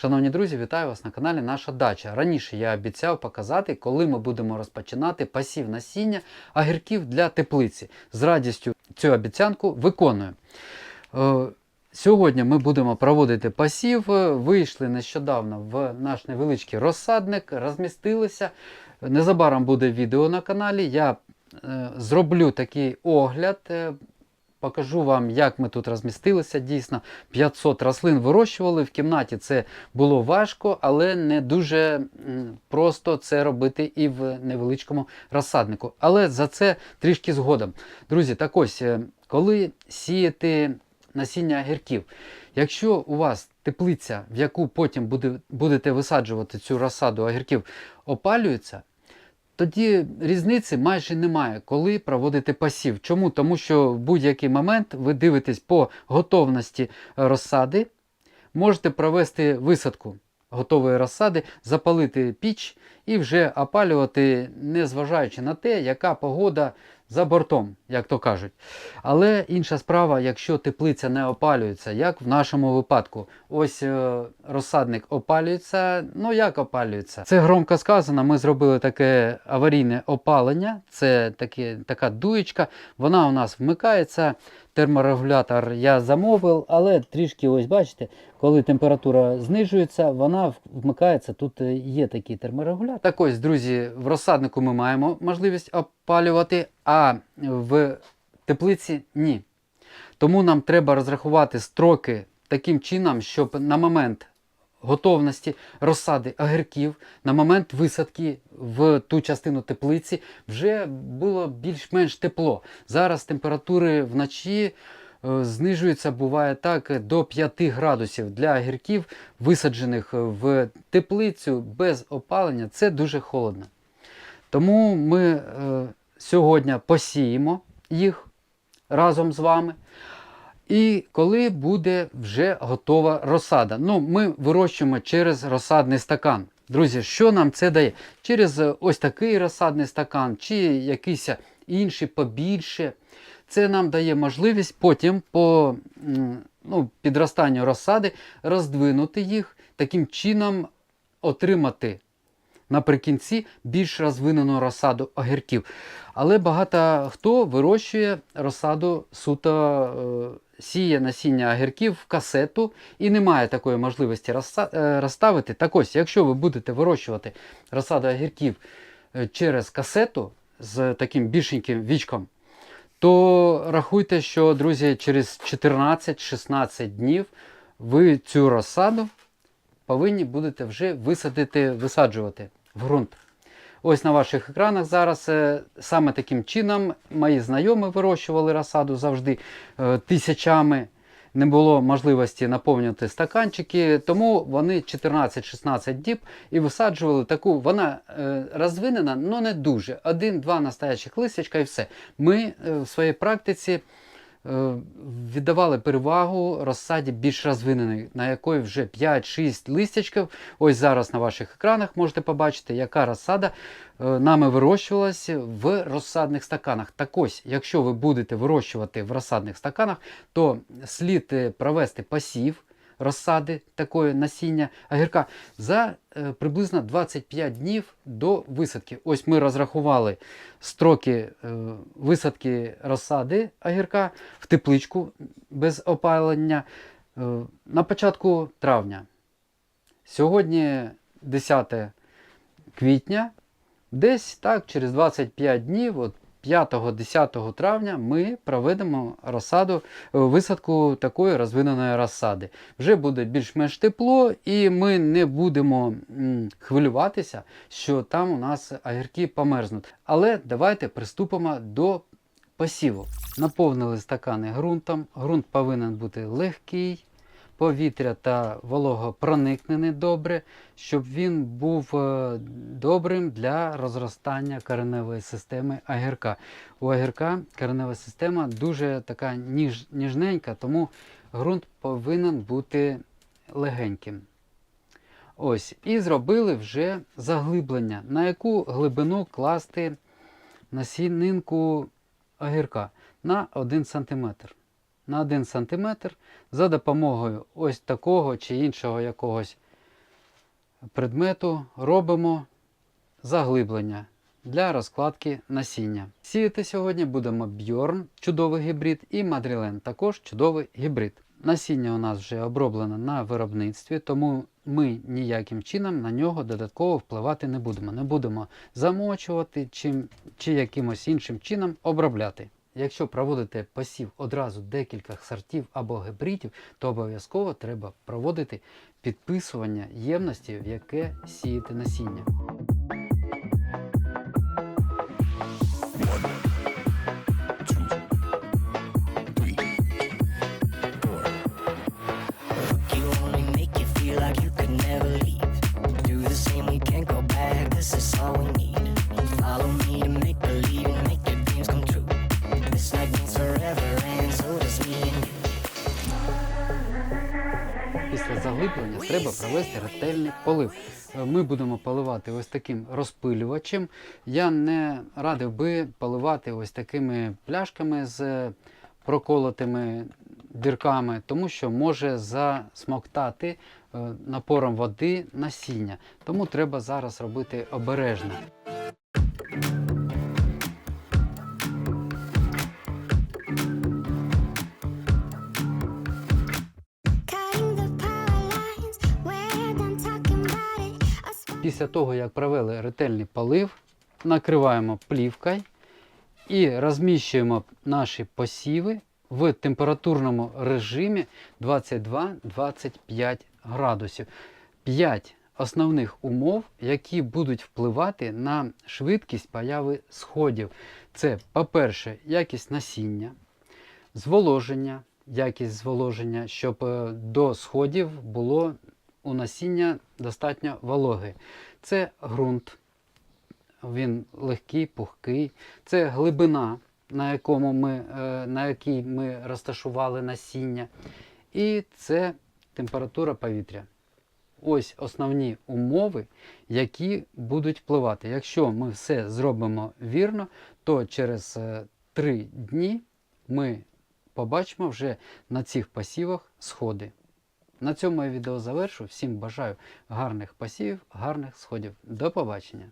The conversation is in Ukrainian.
Шановні друзі, вітаю вас на каналі Наша Дача. Раніше я обіцяв показати, коли ми будемо розпочинати пасів насіння огірків для теплиці. З радістю цю обіцянку виконую. Е, Сьогодні ми будемо проводити пасів. Е, Вийшли нещодавно в наш невеличкий розсадник, розмістилися. Незабаром буде відео на каналі. Я е, зроблю такий огляд. Покажу вам, як ми тут розмістилися. Дійсно, 500 рослин вирощували. В кімнаті це було важко, але не дуже просто це робити і в невеличкому розсаднику. Але за це трішки згодом. Друзі, так ось, е, коли сіяти насіння огірків, якщо у вас теплиця, в яку потім буде, будете висаджувати цю розсаду огірків, опалюється, тоді різниці майже немає, коли проводити пасів. Чому? Тому що в будь-який момент ви дивитесь по готовності розсади, можете провести висадку готової розсади, запалити піч і вже опалювати, не зважаючи на те, яка погода за бортом, як то кажуть. Але інша справа, якщо теплиця не опалюється, як в нашому випадку, ось е, розсадник опалюється. Ну як опалюється? Це громко сказано. Ми зробили таке аварійне опалення. Це таке, така дуєчка. Вона у нас вмикається. Терморегулятор я замовив, але трішки, ось бачите, коли температура знижується, вона вмикається. Тут е, є такий терморегулятор. Так ось, друзі, в розсаднику ми маємо можливість опалювати, а в теплиці ні. Тому нам треба розрахувати строки таким чином, щоб на момент готовності розсади огірків, на момент висадки в ту частину теплиці вже було більш-менш тепло. Зараз температури вночі е, знижуються, буває так, до 5 градусів для огірків, висаджених в теплицю без опалення. Це дуже холодно. Тому ми е, сьогодні посіємо їх разом з вами. І коли буде вже готова розсада. Ну, ми вирощуємо через розсадний стакан. Друзі, що нам це дає? Через ось такий розсадний стакан, чи якийсь інший побільше. Це нам дає можливість потім по ну, підростанню розсади роздвинути їх, таким чином отримати наприкінці більш розвинену розсаду огірків. Але багато хто вирощує розсаду суто. е, Сіє насіння огірків в касету і немає такої можливості е, розставити. Так ось, якщо ви будете вирощувати розсаду огірків е, через касету з таким більшеньким вічком, то рахуйте, що, друзі, через 14-16 днів ви цю розсаду повинні будете вже висадити, висаджувати в ґрунт. Ось на ваших екранах зараз е, саме таким чином мої знайомі вирощували розсаду завжди е, тисячами. Не було можливості наповнювати стаканчики, тому вони 14-16 діб і висаджували таку. Вона е, розвинена, але не дуже. Один-два настоячих листячка і все. Ми е, в своїй практиці віддавали перевагу розсаді більш розвиненої, на якої вже 5-6 листячків. Ось зараз на ваших екранах можете побачити, яка розсада е, нами вирощувалася в розсадних стаканах. Так ось, якщо ви будете вирощувати в розсадних стаканах, то слід е, провести пасів розсади такої насіння огірка за е, приблизно 25 днів до висадки. Ось ми розрахували строки е, висадки розсади огірка в тепличку без опалення е, на початку травня. Сьогодні 10 квітня, десь так, через 25 днів, от 5-10 травня, ми проведемо розсаду, е, висадку такої розвиненої розсади. Вже буде більш-менш тепло, і ми не будемо хвилюватися, що там у нас огірки померзнуть. Але давайте приступимо до посіву. Наповнили стакани ґрунтом. Ґрунт повинен бути легкий, повітря та волого проникнений добре, щоб він був е, добрим для розростання кореневої системи огірка. У огірка коренева система дуже така ніж, ніжненька, тому ґрунт повинен бути легеньким. Ось, і зробили вже заглиблення, на яку глибину класти насінинку огірка на 1 см. На 1 см за допомогою ось такого чи іншого якогось предмету робимо заглиблення для розкладки насіння. Сіяти сьогодні будемо Бьорн, чудовий гібрид, і Мадрілен, також чудовий гібрид. Насіння у нас вже оброблено на виробництві, тому ми ніяким чином на нього додатково впливати не будемо. Не будемо замочувати чим, чи якимось іншим чином обробляти. Якщо проводите посів одразу декілька сортів або гібридів, то обов'язково треба проводити підписування ємності, в яке сіяти насіння. Після заглиблення треба провести ретельний полив. Е, Ми будемо поливати ось таким розпилювачем. Я не радив би поливати ось такими пляшками з проколотими дірками, тому що може засмоктати е, напором води насіння. Тому треба зараз робити обережно. Після того, як провели ретельний полив, накриваємо плівкою і розміщуємо наші посіви в температурному режимі 22-25 градусів. 5 основних умов, які будуть впливати на швидкість появи сходів. Це, по-перше, якість насіння, зволоження, якість зволоження, щоб е, до сходів було у насіння достатньо вологи. Це ґрунт, він легкий, пухкий, це глибина, на, якому ми, е, на якій ми розташували насіння, і це температура повітря. Ось основні умови, які будуть впливати. Якщо ми все зробимо вірно, то через 3 дні ми побачимо вже на цих посівах сходи. На цьому я відео завершу. Всім бажаю гарних посівів, гарних сходів. До побачення!